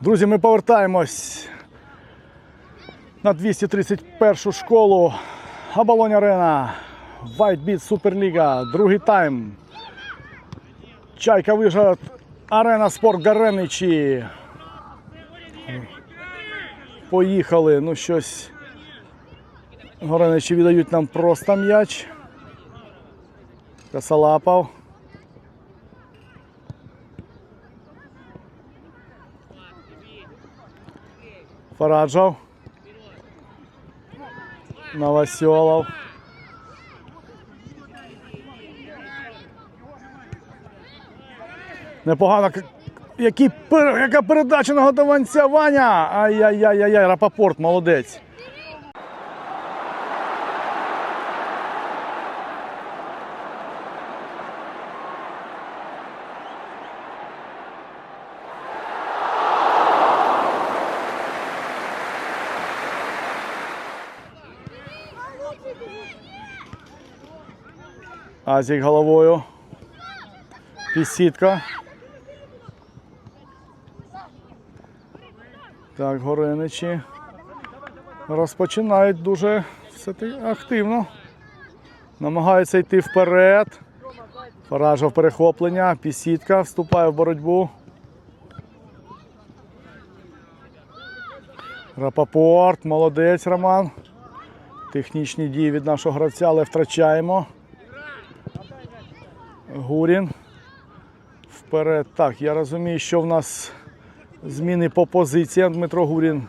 Друзі, ми повертаємось на 231 школу Абалонь Арена. White Beat Суперліга. Другий тайм. Чайка Вижгород. Арена Спорт Гареничі. Поїхали. Ну щось. Гореничі віддають нам просто м'яч. Косолапов. Фараджов. Новоселов. Непогано. Який, яка передача на готованця Ваня! Ай-яй-яй-яй, Рапопорт, молодець. Азік головою. Пісітка. Так, гореничі розпочинають дуже все активно. Намагаються йти вперед. Фаражов перехоплення, пісітка вступає в боротьбу. Рапопорт, молодець Роман. Технічні дії від нашого гравця, але втрачаємо. Гурін. Вперед. Так, я розумію, що в нас зміни по позиціям. Дмитро Гурін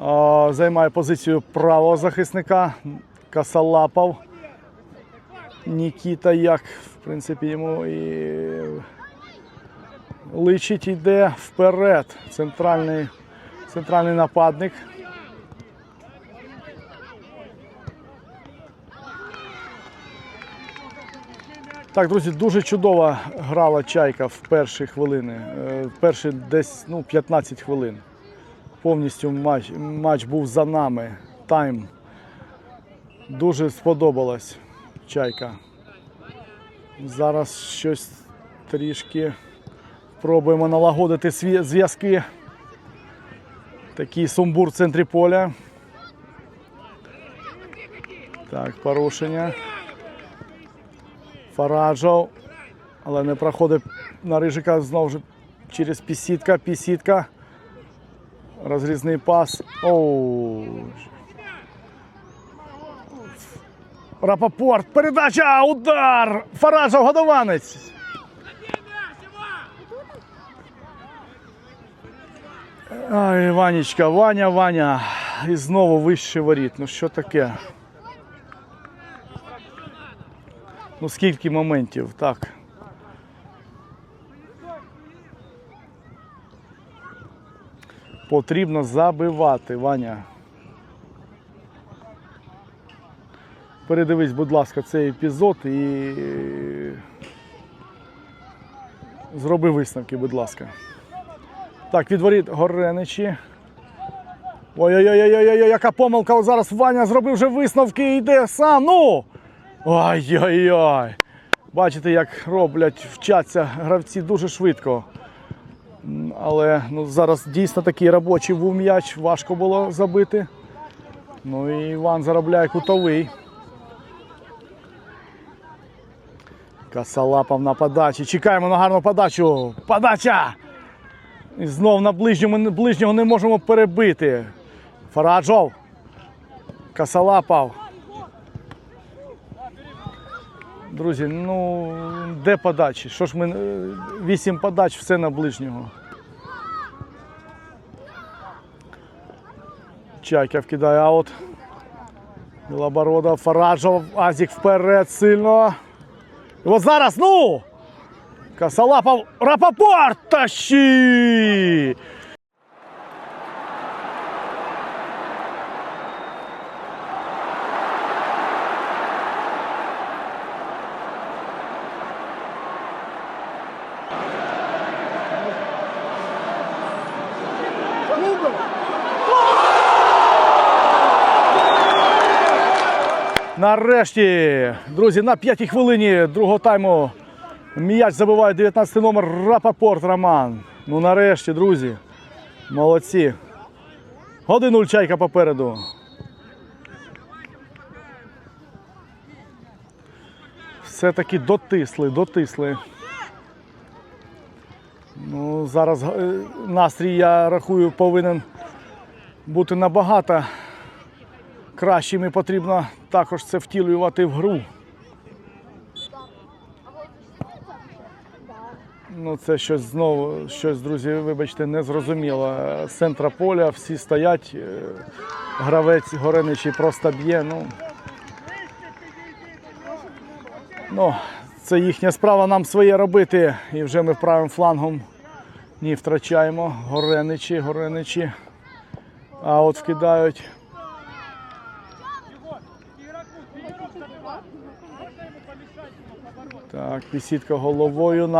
а, займає позицію правого захисника. Касалапов. Нікіта як, в принципі, йому і личить йде вперед. Центральний, центральний нападник. Так, друзі, дуже чудово грала чайка в перші хвилини. Е, В перші десь ну, 15 хвилин. Повністю матч, матч був за нами. Тайм. Дуже сподобалась чайка. Зараз щось трішки пробуємо налагодити зв'язки. Такий сумбур в центрі поля. Так, порушення. Фараджов. Але не проходить на Рижика знову ж через пісітка, пісітка. Розрізний пас. Оу. Рапопорт. Передача. Удар. Фараджов годованець. Ай, Ванечка, Ваня, Ваня. І знову вище воріт. Ну що таке? Ну скільки моментів, так. Потрібно забивати, Ваня. Передивись, будь ласка, цей епізод і зроби висновки, будь ласка. Так, відворіт Гореничі. Ой-ой-ой, яка помилка зараз Ваня зробив вже висновки і йде сам. Ну! Ой-ой-ой. Бачите, як роблять, вчаться гравці дуже швидко. Але ну, зараз дійсно такий робочий був м'яч, важко було забити. Ну і Іван заробляє кутовий. Касалапов на подачі. Чекаємо на гарну подачу. Подача! І знов на ближньому ближнього не можемо перебити. Фараджов. Касалапов. Друзі, ну де подачі? Що ж ми е, вісім подач, все на ближнього. Чайка вкидає аут. Білоборода, Фараджов, Азік вперед сильно. І от зараз, ну! Косолапов, Рапопорт тащи! Нарешті, друзі, на п'ятій хвилині другого тайму м'яч забиває 19 номер Рапопорт Роман. Ну нарешті, друзі. Молодці. 1-0 чайка попереду. Все-таки дотисли, дотисли. Ну, зараз е, настрій, я рахую, повинен бути набагато кращим і потрібно також це втілювати в гру. Ну, це щось знову, щось, друзі, вибачте, незрозуміло. З центра поля всі стоять, е, гравець Гореничий просто б'є. Ну, ну, це їхня справа, нам своє робити. І вже ми правим флангом ні втрачаємо. Гореничі, Гореничі. А от вкидають.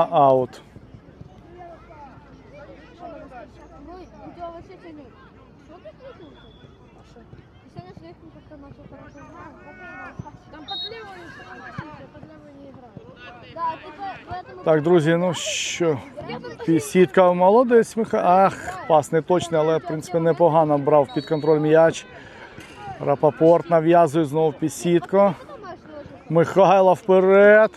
Играют. Да, ты по- поэтому... Так, друзі, ну що, пісітка молодець. Миха... Ах, пас не точний, але в принципі непогано брав під контроль м'яч. Рапопорт нав'язує знову пісітко. Михайло вперед.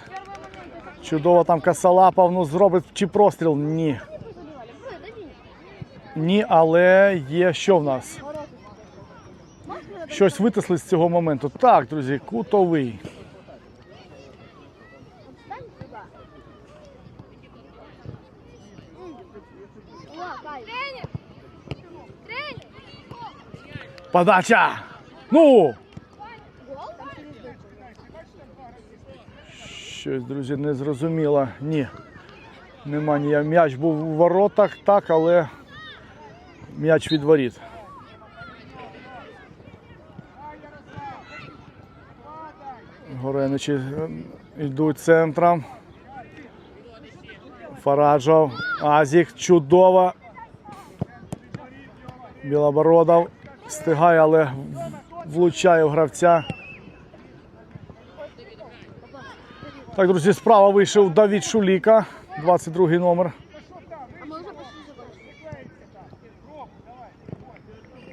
Чудово там касалапав, ну зробить чи простріл? Ні. Ні, але є що в нас? Щось витисли з цього моменту. Так, друзі, кутовий. Подача! Ну! Гол? Там через дырку. Щось, друзі, не зрозуміло. Ні. Нема ніяк. М'яч був у воротах, так, але м'яч від воріт. Гореничі е, йдуть центром. Фараджов, Азік, чудово. Білобородов встигає, але влучає в гравця. Так, друзі, справа вийшов Давід Шуліка, 22-й номер.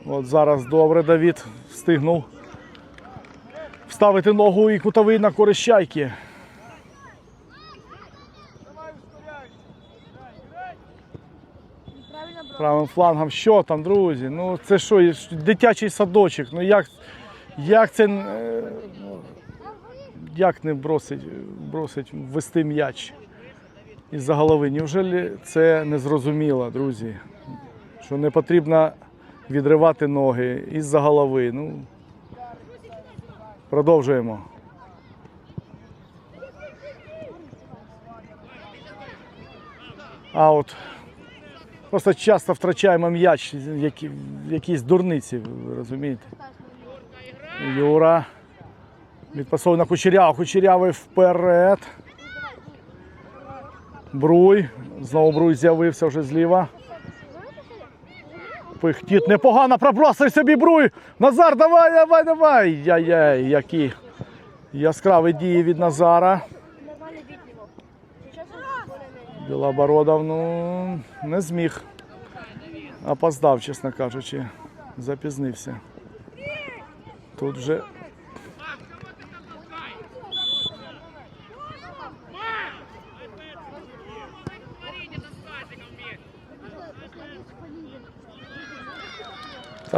От зараз добре Давід встигнув вставити ногу і кутовий на користь чайки. Правим флангом. Що там, друзі? Ну це що, дитячий садочок. Ну як, як це е, як не бросить, бросить ввести м'яч із-за голови? Невже це не зрозуміло, друзі? Що не потрібно відривати ноги із-за голови. Ну, продовжуємо. А от Просто часто втрачаємо м'яч, які, якісь дурниці, розумієте? Юра. Відпасовує на Кучеряву. Кучерявий вперед. Бруй. Знову Бруй з'явився вже зліва. Пихтіт непогано пробросив собі Бруй. Назар, давай, давай, давай. Яй-яй, які яскраві дії від Назара. Білобородов, ну, не зміг. Опоздав, чесно кажучи. Запізнився. Тут вже.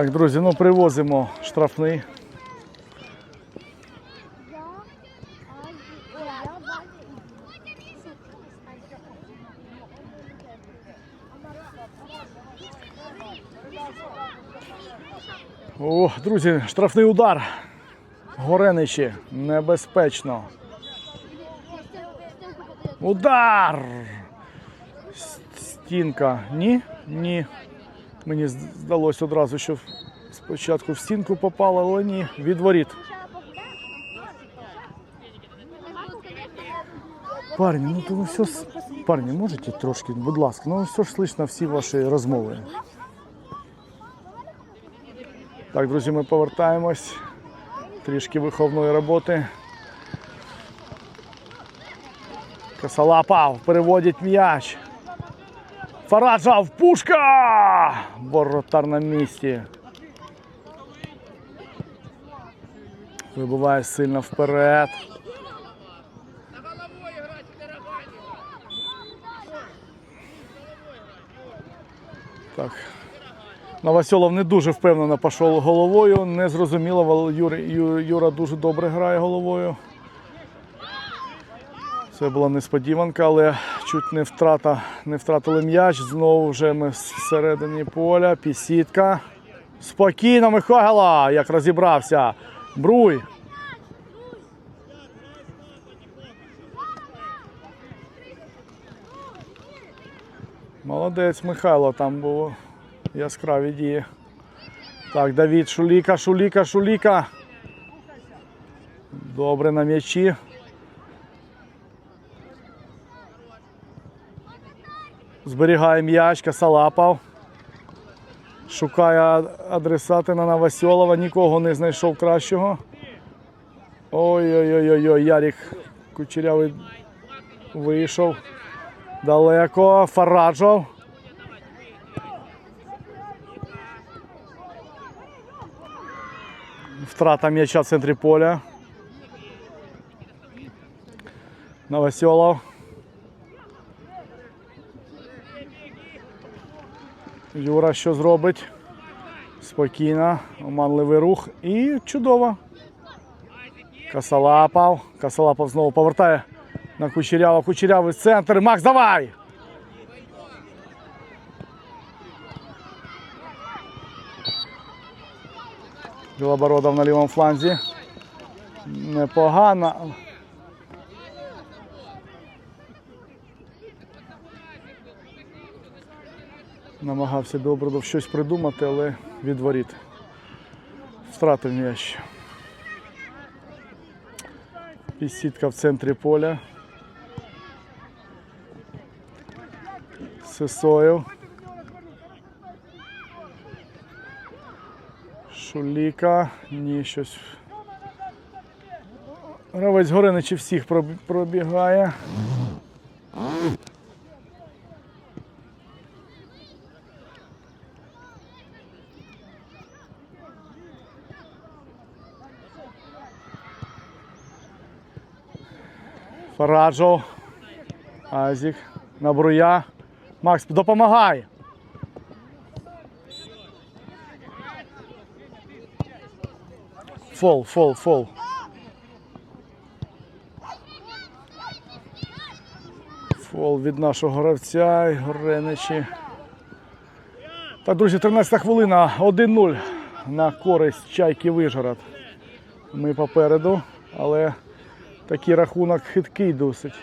Так, друзі, ну привозимо штрафний. О, друзі, штрафний удар. Гореничі. Небезпечно. Удар! Стінка. Ні? Ні. Мені здалося одразу, що спочатку в стінку попало, але ні, від воріт. Парні, ну то ну все. Парні, можете трошки, будь ласка, ну все ж слышно всі ваші розмови. Так, друзі, ми повертаємось. Трішки виховної роботи. Косолапав, переводить м'яч. Фараджав, пушка! Воротар на місці. Вибиває сильно вперед. Так. Новосьолов не дуже впевнено пішов головою. Не зрозуміло, Вал- Юра, Юра дуже добре грає головою. Це була несподіванка, але чуть не, втрата, не втратили м'яч. Знову вже ми всередині поля. Пісітка. Спокійно, Михайло, як розібрався. Бруй. Молодець Михайло, там було яскраві дії. Так, Давід, Шуліка, Шуліка, Шуліка. Добре на м'ячі. Зберігає м'яч, Касалапав. Шукає адресати на Новосьолова, нікого не знайшов кращого. Ой-ой-ой, Ярік Кучерявий вийшов. Далеко. Фараджов. Втрата м'яча в центрі поля. Новосьолов. Юра що зробить? Спокійно, оманливий рух і чудово. Касалапав. Касалапав знову повертає на Кучерява. Кучерявий центр. Макс, давай! Білобородов на лівому фланзі. Непогано. Намагався Білобородов щось придумати, але відворіт. Втратив м'яч. Пісітка в центрі поля. Сисоєв. Шуліка. Ні, щось. Гравець Гориничі всіх пробігає. Фараджов. Азік. На бруя. Макс, допомагай. Фол, фол, фол. Фол від нашого гравця і Гореничі. Так, друзі, 13 хвилина, 1-0 на користь Чайки Вижгород. Ми попереду, але такий рахунок хиткий досить.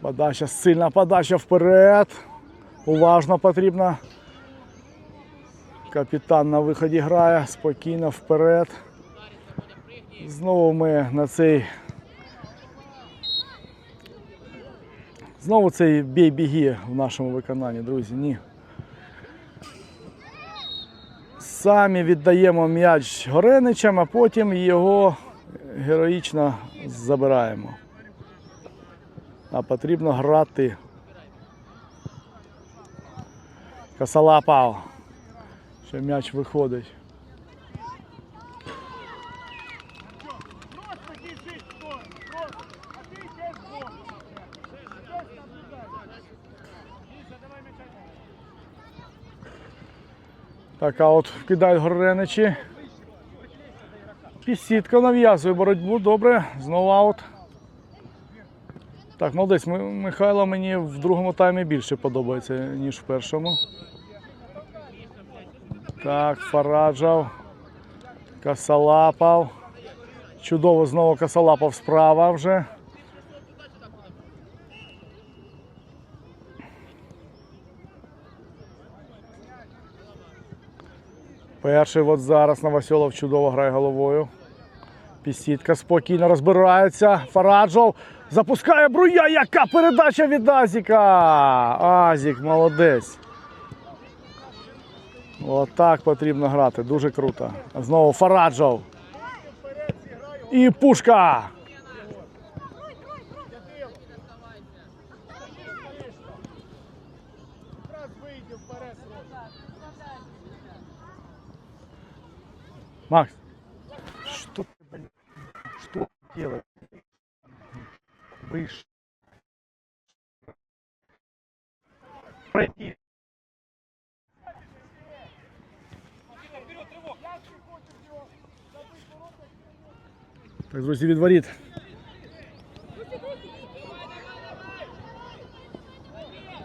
Подача, сильна подача вперед. Уважно потрібно. Капітан на виході грає, спокійно вперед. Знову ми на цей. Знову цей бій-біги в нашому виконанні, друзі. Ні. Самі віддаємо м'яч Гореничам, а потім його героїчно забираємо. А потрібно грати. Косолапав. Ще м'яч виходить. Так, а от кидають Гореничі. Пісітка нав'язує боротьбу. Добре, знову аут. Так, молодець, Ми- Михайло мені в другому таймі більше подобається, ніж в першому. Так, Фараджав. Касалапав. Чудово знову Касалапав справа вже. Перший от зараз Новосьолов чудово грає головою. Пісітка спокійно розбирається. Фараджов запускає бруя. Яка передача від Азіка? Азік, молодець. Отак потрібно грати. Дуже круто. Знову Фараджов. І пушка. Макс, что ты, блин, что ты делаешь? Выше. Пройти. Так, друзі, від воріт.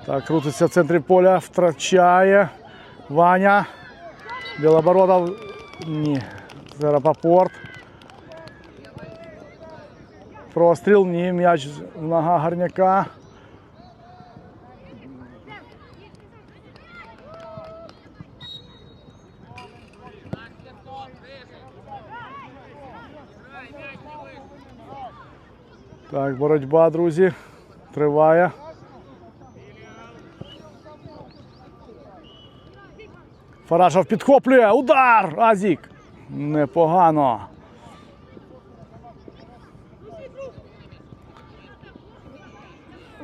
Так, крутиться в центрі поля, втрачає. Ваня. Білобородов. Ні. Рапопорт. Простріл, ні, м'яч нога гарняка. Так, боротьба, друзі, триває. Фарашов підхоплює. Удар! Азік. Непогано.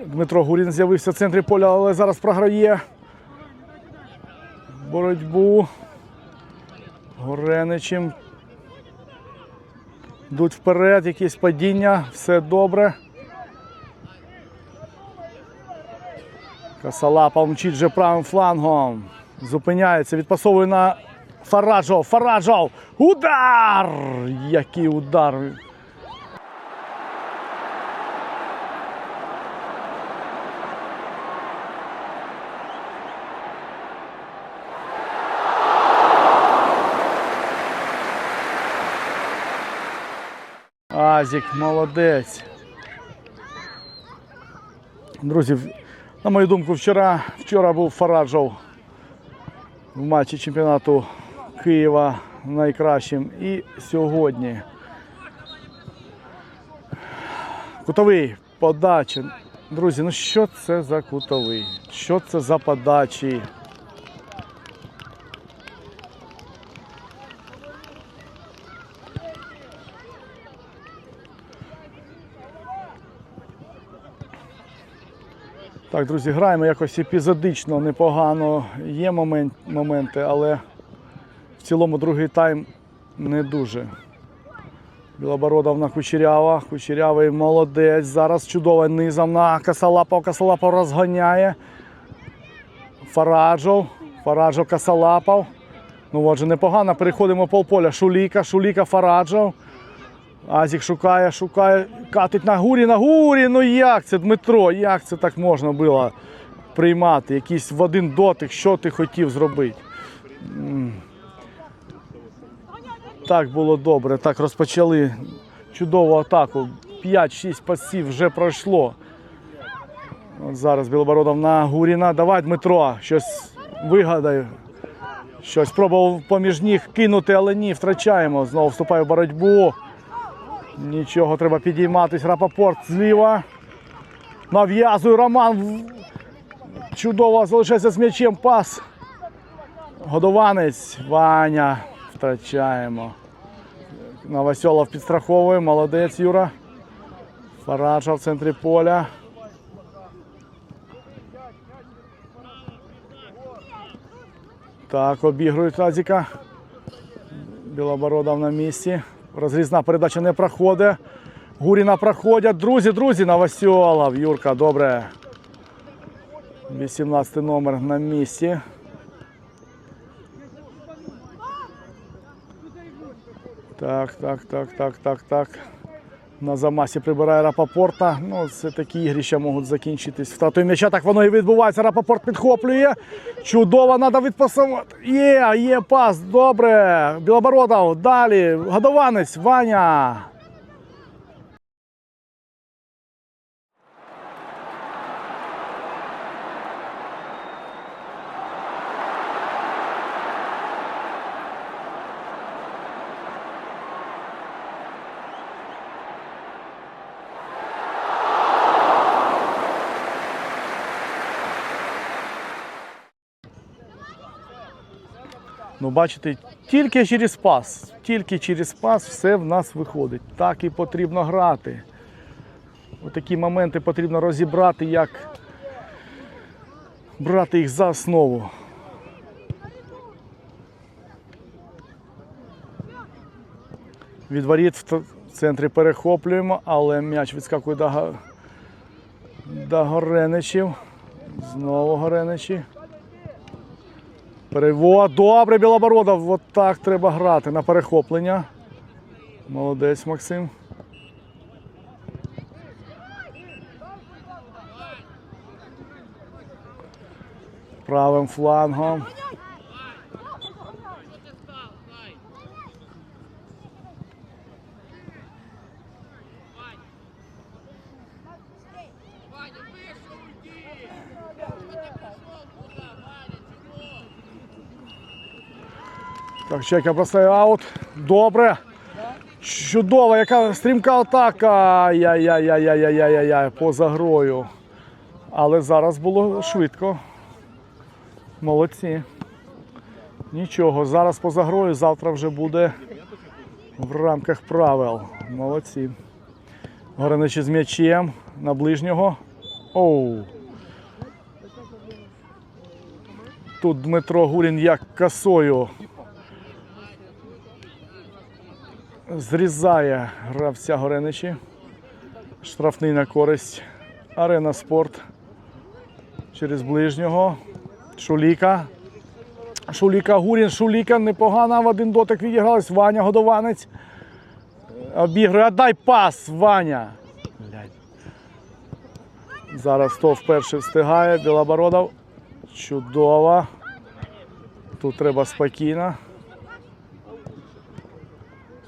Дмитро Гурін з'явився в центрі поля, але зараз програє. Боротьбу. Гореничем. Йдуть вперед, якісь падіння, все добре. Касалапа мчить вже правим флангом. Зупиняється, відпасовує на Фараджов. Фараджов! Удар! Який удар! Азік, молодець. Друзі, на мою думку, вчора, вчора був Фараджов в матчі чемпіонату Києва найкращим. І сьогодні. Кутовий подача. Друзі, ну що це за кутовий? Що це за подачі? Так, друзі, граємо якось епізодично, непогано. Є момент, моменти, але цілому другий тайм не дуже. Білобородов на Кучерява. Кучерявий молодець. Зараз чудово низом на. Касалапов розганяє. Фараджов. Фараджов Касалапов. Ну отже, непогано. Переходимо полполя. Шуліка, Шуліка, Фараджов. Азік шукає, шукає, катить на гурі, на гурі. Ну як це, Дмитро? Як це так можна було приймати? Якийсь в один дотик, що ти хотів зробити? Так було добре. Так розпочали чудову атаку. 5-6 пасів вже пройшло. От зараз Білобородов на Гуріна. Давай, Дмитро, щось вигадай. Щось пробував поміж ніг кинути, але ні, втрачаємо. Знову вступає в боротьбу. Нічого, треба підійматись. Рапопорт зліва. Нав'язує Роман. Чудово залишається з м'ячем. Пас. Годованець. Ваня. Втрачаємо. Новосьолов підстраховує. Молодець Юра. Фараджа в центрі поля. Так, обігрують Азіка. Білобородов на місці. Розрізна передача не проходить. Гуріна проходять. Друзі, друзі, Новосьолов. Юрка, добре. 18 номер на місці. Так, так, так, так, так, так. На замасі прибирає Рапопорта. Ну, це такі ігрища можуть закінчитись. Втратою м'яча, так воно і відбувається. Рапопорт підхоплює. Чудово, треба відпасувати. Є, є пас. Добре. Білобородов. Далі. Годованець. Ваня. Ну, бачите, тільки через пас, тільки через пас все в нас виходить. Так і потрібно грати. Отакі моменти потрібно розібрати, як брати їх за основу. Від воріт в центрі перехоплюємо, але м'яч відскакує до до Гореничів. Знову Гореничів. Перевод. Добре, Білобородов. От так треба грати на перехоплення. Молодець Максим. Правим флангом. Чайка бросає аут. Добре. Чудово, яка стрімка атака. Яй-яй-яй-яй-яй-яй-яй, поза грою. Але зараз було швидко. Молодці. Нічого, зараз поза грою, завтра вже буде в рамках правил. Молодці. Гореничі з м'ячем на ближнього. Оу. Тут Дмитро Гурін як косою зрізає гравця Гореничі. Штрафний на користь. Арена спорт. Через ближнього. Шуліка. Шуліка Гурін. Шуліка непогана в один дотик відігралась. Ваня Годованець. Обігрує. Дай пас, Ваня. Зараз хто вперше встигає. Білобородов. Чудово. Тут треба спокійно.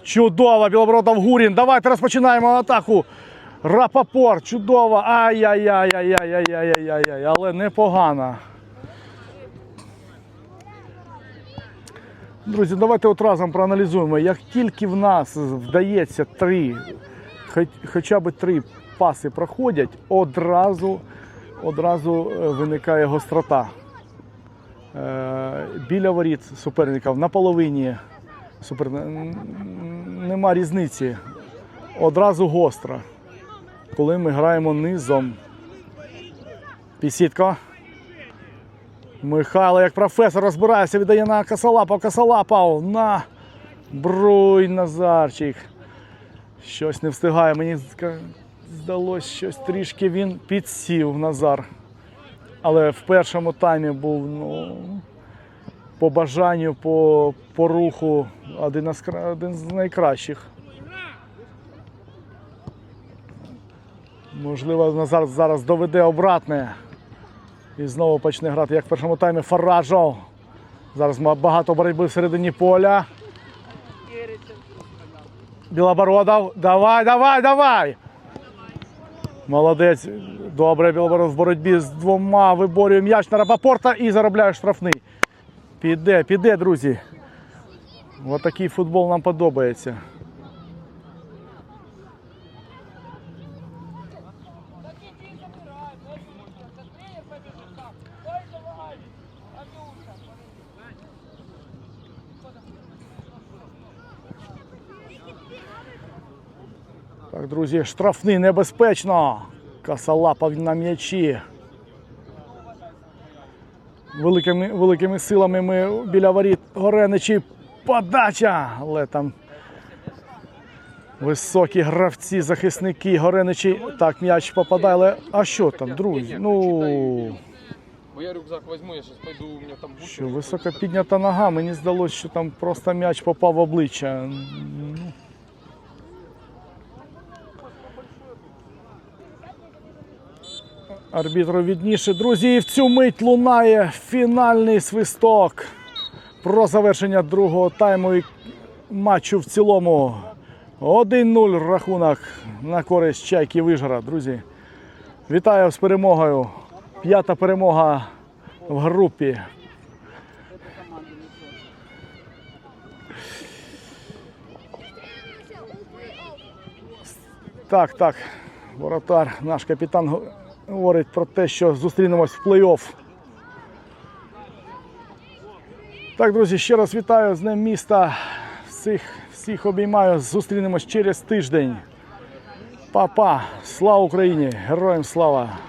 Чудово, Білобородов Гурін. Давайте розпочинаємо атаку. Рапопор, чудово. Ай-яй-яй-яй-яй-яй-яй-яй-яй. Але непогано. Друзі, давайте от разом проаналізуємо. Як тільки в нас вдається три, хоча б три паси проходять, одразу, одразу е, виникає гострота. Е, Біля воріт суперників на половині супер... нема різниці. Одразу гостро. Коли ми граємо низом. Пісітко. Михайло, як професор, розбирається, віддає на Косолапов, Косолапов, на Бруй Назарчик. Щось не встигає. Мені здалось, щось трішки він підсів Назар. Але в першому таймі був ну, по бажанню, по, по руху один, із один з найкращих. Можливо, Назар зараз доведе обратне. І знову почне грати, як в першому таймі Фараджо. Зараз багато боротьби всередині поля. Білобородов. Давай, давай, давай. Молодець. Добре, Білобородов в боротьбі з двома виборює м'яч на Рапопорта і заробляє штрафний. Піде, піде, друзі. Ось такий футбол нам подобається. Так, друзі, штрафний небезпечно. Косолапов на м'ячі. Великими, великими силами ми біля воріт Гореничі. Подача! Але там високі гравці, захисники Гореничі. Так, м'яч попадає, але. А що там, друзі? Ну. Бо я рюкзак возьму, я сейчас пойду, у меня там бутылки. Що високо піднята нога, мені здалося, що там просто м'яч попав в обличчя. Ну, Арбітру відніше. Друзі, і в цю мить лунає фінальний свисток про завершення другого тайму і матчу в цілому. 1-0 рахунок на користь Чайки Вижгород. Друзі, вітаю з перемогою. П'ята перемога в групі. Так, так. Воротар, наш капітан говорить про те, що зустрінемось в плей-офф. Так, друзі, ще раз вітаю з Днем міста. Всіх, всіх обіймаю. Зустрінемось через тиждень. Па-па. Слава Україні! Героям слава!